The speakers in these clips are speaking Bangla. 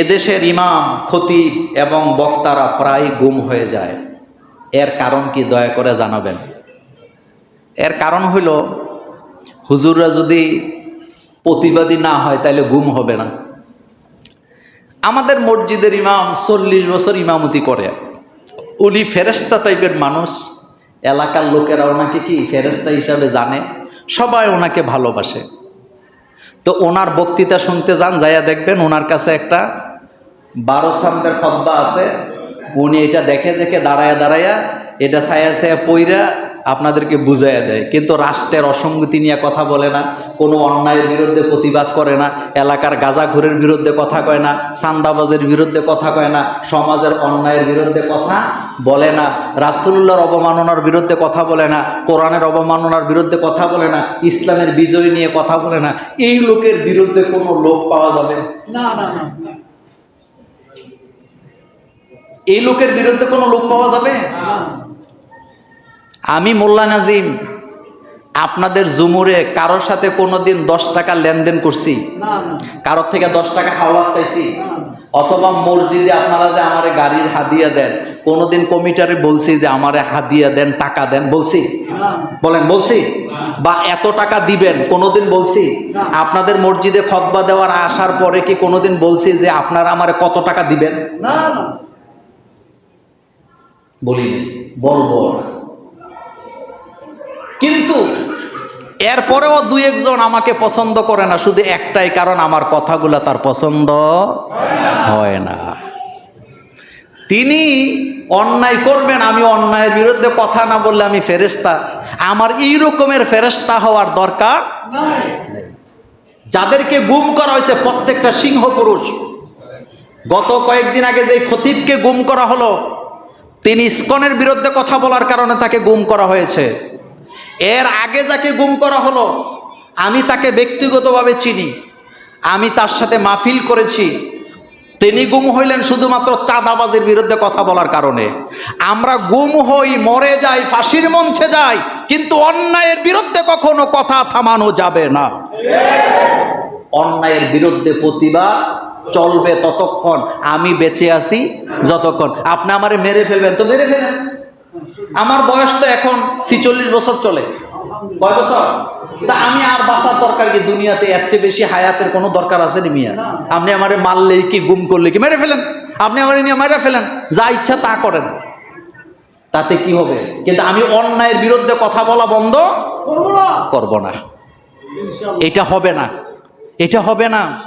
এদেশের ইমাম, খতিব এবং বক্তারা প্রায় গুম হয়ে যায়। এর কারণ কি দয়া করে জানাবেন? এর কারণ হইল, হুজুররা যদি প্রতিবাদী না হয় তাহলে গুম হবে না। আমাদের মসজিদের ইমাম চল্লিশ বছর ইমামতি করে। উনি ফেরেস্তা টাইপের মানুষ। এলাকার লোকেরা ওনাকে কি ফেরেস্তা হিসাবে জানে? সবাই ওনাকে ভালোবাসে। তো ওনার বক্তৃতা শুনতে যান, যাইয়া দেখবেন ওনার কাছে একটা বারো সামদের খব্বা আছে। উনি এটা দেখে দেখে দাঁড়ায়া দাঁড়ায়া এটা ছায়া ছায়া পইরা আপনাদেরকে বুঝাইয়া দেয়। কিন্তু রাষ্ট্রের অসঙ্গতি নিয়ে কথা বলে না, কোনো অন্যায়ের বিরুদ্ধে প্রতিবাদ করে না, এলাকার গাঁজাখুরের বিরুদ্ধে কথা কয় না সান্দাবাজের বিরুদ্ধে কথা কয় না, সমাজের অন্যায়ের বিরুদ্ধে কথা বলে না রাসুল্লাহর অবমাননার বিরুদ্ধে কথা বলে না, কোরআনের অবমাননার বিরুদ্ধে কথা বলে না, ইসলামের বিজয় নিয়ে কথা বলে না, এই লোকের বিরুদ্ধে কোনো লোক পাওয়া যাবে? না না না না। এই লোকের বিরুদ্ধে কোনো লোক পাওয়া যাবে? আমি মোল্লা নাজিম, আপনাদের জুমুরে কারোর সাথে কোনোদিন দশ টাকা লেনদেন করছি, কারোর থেকে দশ টাকা হাওলাত চাইছি, অথবা মসজিদে আপনারা যে আমারে গাড়ির হাদিয়া দেন, কোনোদিন কমিটারে বলছি যে আমারে হাদিয়া দেন, টাকা দেন, বলছি? বলেন, বলছি? বা এত টাকা দিবেন, কোনোদিন বলছি? আপনাদের মসজিদে খতবা দেওয়ার আসার পরে কি কোনোদিন বলছি যে আপনারা আমারে কত টাকা দিবেন? না বলিনি বলব কিন্তু এরপরেও দুই একজন আমাকে পছন্দ করে না, শুধু একটাই কারণ, আমার কথাগুলো তার পছন্দ হয় না। তিনি অন্যায় করবেন, আমি অন্যায়ের বিরুদ্ধে কথা না বললে আমি ফেরেস্তা আমার এই রকমের ফেরেস্তা হওয়ার দরকার যাদেরকে গুম করা হয়েছে, প্রত্যেকটা সিংহ পুরুষ। গত কয়েকদিন আগে যে খতিবকে গুম করা হলো তিনি ইস্কনের বিরুদ্ধে কথা বলার কারণে তাকে গুম করা হয়েছে। এর আগে যাকে গুম করা হলো, আমি তাকে ব্যক্তিগতভাবে চিনি। আমি তার সাথে মাহফিল করেছি। তিনি গুম হইলেন শুধুমাত্র চাঁদাবাজের বিরুদ্ধে কথা বলার কারণে। আমরা গুম হই, মরে যাই, ফাঁসির মঞ্চে যাই, কিন্তু অন্যায়ের বিরুদ্ধে কখনো কথা থামানো যাবে না। অন্যায়ের বিরুদ্ধে প্রতিবাদ চলবে ততক্ষণ। আমি বেঁচে আছি যতক্ষণ। আপনি আমারে মেরে ফেলবেন তো মেরে ফেলেন। আমার বয়স তো এখন ছিচল্লিশ বছর চলে। কয় বছর? তা আমি আর বাঁচার দরকার কি? দুনিয়াতে এর চেয়ে বেশি হায়াতের কোনো দরকার আছে নি মিয়া? আপনি আমারে মারলেই কি গুম করলে কি? মেরে ফেলেন। আপনি আমার নিয়ে মেরে ফেলেন। যা ইচ্ছা তা করেন। তাতে কি হবে? কিন্তু আমি অন্যায়ের বিরুদ্ধে কথা বলা বন্ধ করব না। করব না। এটা হবে না। এটা হবে না।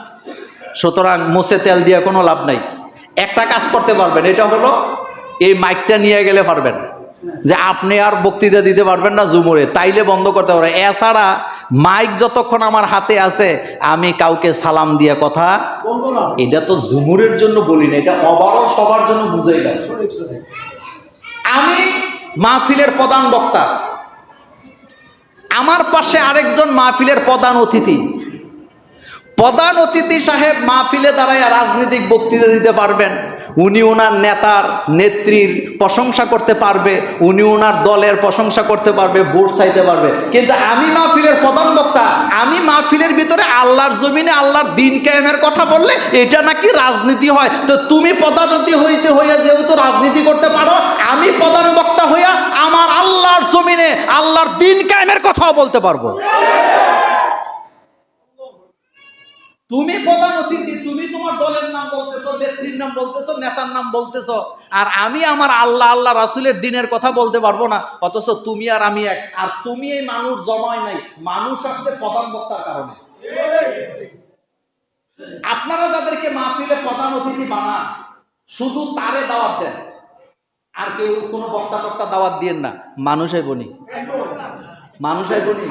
সুতরাং মুছে তেল দিয়ে কোনো লাভ নাই। একটা কাজ করতে পারবেন এটা হলো এই মাইকটা নিয়ে গেলে পারবেন। যে আপনি আর বক্তৃতা দিতে পারবেন না জুমুরে তাইলে বন্ধ করতে পারবেন। এছাড়া মাইক যতক্ষণ আমার হাতে আছে আমি কাউকে সালাম দিয়ে কথা এটা তো জুমুরের জন্য বলি না এটা ওভারঅল সবার জন্য বুঝাই সঠিক। আমি মাহফিলের প্রধান বক্তা। আমার পাশে আরেকজন মাহফিলের প্রধান অতিথি। প্রধান অতিথি সাহেব মাহফিলে দাঁড়ায় রাজনৈতিক বক্তৃতা দিতে পারবেন। উনি ওনার নেতার নেত্রীর প্রশংসা করতে পারবে, উনি ওনার দলের প্রশংসা করতে পারবে, ভোট চাইতে পারবে। কিন্তু আমি মাহফিলের প্রধান বক্তা, আমি মাহফিলের ভিতরে আল্লাহর জমিনে আল্লাহর দিন কায়েমের কথা বললে এটা নাকি রাজনীতি হয়। তো তুমি প্রধানমন্ত্রী হইতে হইয়া যেহেতু রাজনীতি করতে পারো, আমি প্রধান বক্তা হইয়া আমার আল্লাহর জমিনে আল্লাহর দিন কায়েমের কথাও বলতে পারব। তুমি প্রধান অতিথি, তুমি তোমার দলের নাম বলতেছো, নেত্রীর নাম বলতেছো, নেতার নাম বলতেছো। আর আমি আমার আল্লাহ আল্লাহ রাসুলের দিনের কথা বলতে পারব না, অথচ তুমি আর আমি এক। আর তুমি এই মানুষ জমায় নাই, মানুষ আসছে প্রধান বক্তার কারণে। আপনারা যাদেরকে মাহফিলে প্রধান অতিথি বানান, শুধু তারে দাওয়াত দেন। আর কেউ কোনো বক্তা টক্তা দাওয়াত দিয়েন না। মানুষই বনি মানুষই বনি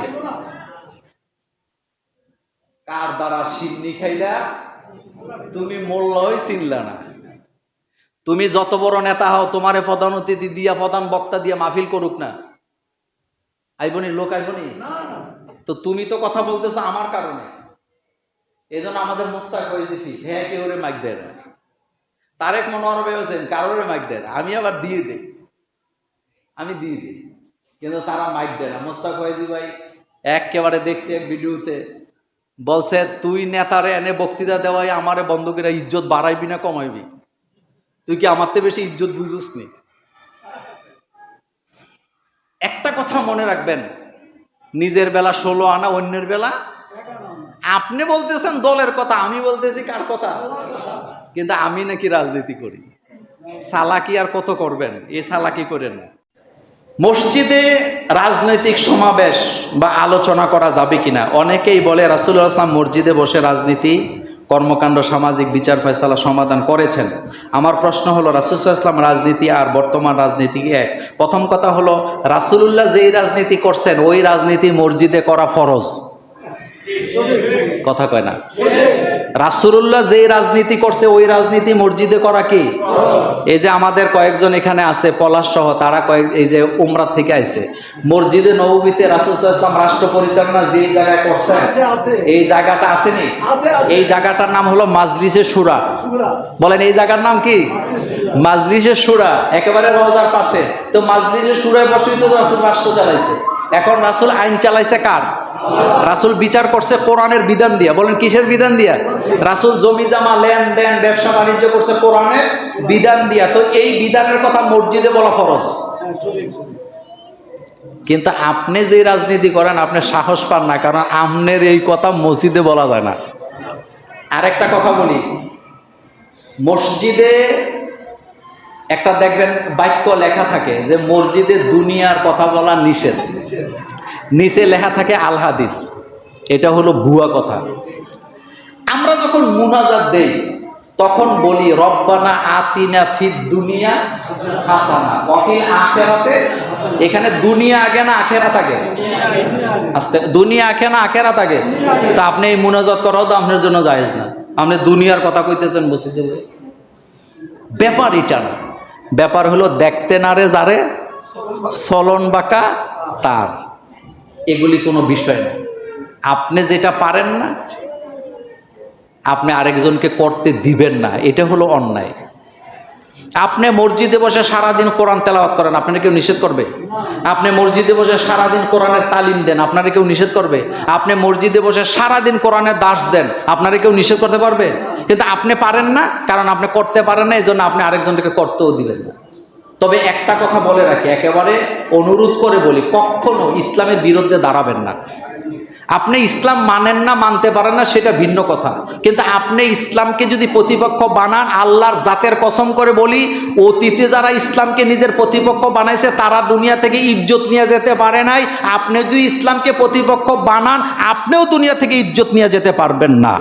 কার দ্বারা সিন্নি খাইলা? তুমি মোল্লই চিনলা না। তুমি যত বড় নেতা হও তোমারে প্রধান অতিথি দিয়া প্রধান বক্তা দিয়া মাহফিল করুক না। আইবনি লোক আইবনি? তো তুমি তো কথা বলতেছো আমার কারণে। এই জন্য আমাদের মোস্তাক হয়েছে ঠিক হ্যাঁ কেউ রে মাইক দেয় না। তারেক মনোয়ার ভেবেছেন কারোরে মাইক দেয় না? আমি আবার দিয়ে দিই। আমি দিয়ে দিই। কিন্তু তারা মাইক দেয় না। মোস্তাক হয়েছি ভাই একেবারে দেখছি এক ভিডিওতে। বলছে, তুই নেতারে এনে বক্তৃতা দেওয়াই আমারে বন্ধকেরা ইজ্জত বাড়াইবি না কমাইবি? তুই কি আমার থেকে বেশি ইজ্জত বুঝিস নি একটা কথা মনে রাখবেন, নিজের বেলা ষোলো আনা, অন্যের বেলা আপনি বলতেছেন দলের কথা, আমি বলতেছি কার কথা? কিন্তু আমি নাকি রাজনীতি করি। সালাকি আর কত করবেন? এ সালাকি করেন? মসজিদে রাজনৈতিক সমাবেশ বা আলোচনা করা যাবে কিনা? অনেকেই বলে রাসুল্লাহ আসলাম মসজিদে বসে রাজনীতি, কর্মকাণ্ড, সামাজিক বিচার ফয়সালা সমাধান করেছেন। আমার প্রশ্ন হলো রাসুল্লাহ ইসলাম রাজনীতি আর বর্তমান রাজনীতি এক? প্রথম কথা হলো, রাসুলুল্লাহ যেই রাজনীতি করছেন, ওই রাজনীতি মসজিদে করা ফরজ। কথা কয় না। রাসুলুল্লাহ যেই রাজনীতি করছে ওই রাজনীতি মসজিদে করা কি? এই যে আমাদের কয়েকজন এখানে আছে পলাশ সহ তারা কয়েক এই যে উমরাত থেকে আইছে। মসজিদে নবীতে রাসুল ইসলাম রাষ্ট্র পরিচালনা যে জায়গায় আছে। এই জায়গাটা আসেনি। এই জায়গাটার নাম হলো মাজলিসে সুরা সুরা। বলেন এই জায়গার নাম কি? মাজলিসে সুরা একেবারে রোজার পাশে। তো মাজলিসে সুরায় বসেই তো রাসুল রাষ্ট্র চালাইছে। এখন রাসুল আইন চালাইছে কার? রাসুল বিচার করছে কোরআনের বিধান দিয়া। বলেন, কিসের বিধান দিয়া? রাসুল জমি জামা, লেনদেন, ব্যবসা, বাণিজ্য করছে কোরআনের বিধান দিয়া। তো এই বিধানের কথা মসজিদে বলা ফরজ। কিন্তু আপনি যে রাজনীতি করেন, আপনি সাহস পান না, কারণ আমনের এই কথা মসজিদে বলা যায় না। আরেকটা কথা বলি। মসজিদে একটা দেখবেন বাক্য লেখা থাকে যে মসজিদে দুনিয়ার কথা বলা নিষেধ। নিচে লেখা থাকে আলহাদিস। এটা হলো ভুয়া কথা। আমরা যখন মুনাজাত দেই, তখন বলি, রব্বানা আতিনা ফিদ দুনিয়া হাসানা। ওয়াকিল আখেরাতে এখানে দুনিয়া আগে না আখেরা থাকে আস্তে, দুনিয়া আখে না আখেরা থাকে তা আপনি এই মুনাজাত করাও তো আপনার জন্য জায়েজ না। আপনি দুনিয়ার কথা কইতেছেন বসে যাবে। ব্যাপার এটা না। ব্যাপার হলো দেখতে না রে যারে, চলন বাঁকা তার। এগুলি কোনো বিষয় না। আপনি যেটা পারেন না, আপনি আরেকজনকে করতে দিবেন না। এটা হলো অন্যায়। আপনি মসজিদে বসে সারাদিন কোরআন তেলাওয়াত করেন, আপনারা কেউ নিষেধ করবে? আপনি মসজিদে বসে সারাদিন কোরআনের তালিম দেন, আপনারা কেউ নিষেধ করবে? আপনি মসজিদে বসে সারাদিন কোরআনের দাস দেন, আপনারা কেউ নিষেধ করতে পারবে? কিন্তু আপনি পারেন না, কারণ আপনি করতে পারেন না এই জন্য আপনি আরেকজনকে করতেও দিলেন না। তবে একটা কথা বলে রাখি, একেবারে অনুরোধ করে বলি, কখনো ইসলামের বিরুদ্ধে দাঁড়াবেন না। আপনি ইসলাম মানেন না, মানতে পারেন না, সেটা ভিন্ন কথা। কিন্তু আপনি ইসলামকে যদি প্রতিপক্ষ বানান, আল্লাহর জাতের কসম করে বলি, অতীতে যারা ইসলামকে নিজের প্রতিপক্ষ বানাইছে, তারা দুনিয়া থেকে ইজ্জত নিয়ে যেতে পারে নাই। আপনি যদি ইসলামকে প্রতিপক্ষ বানান, আপনিও দুনিয়া থেকে ইজ্জত নিয়ে যেতে পারবেন না।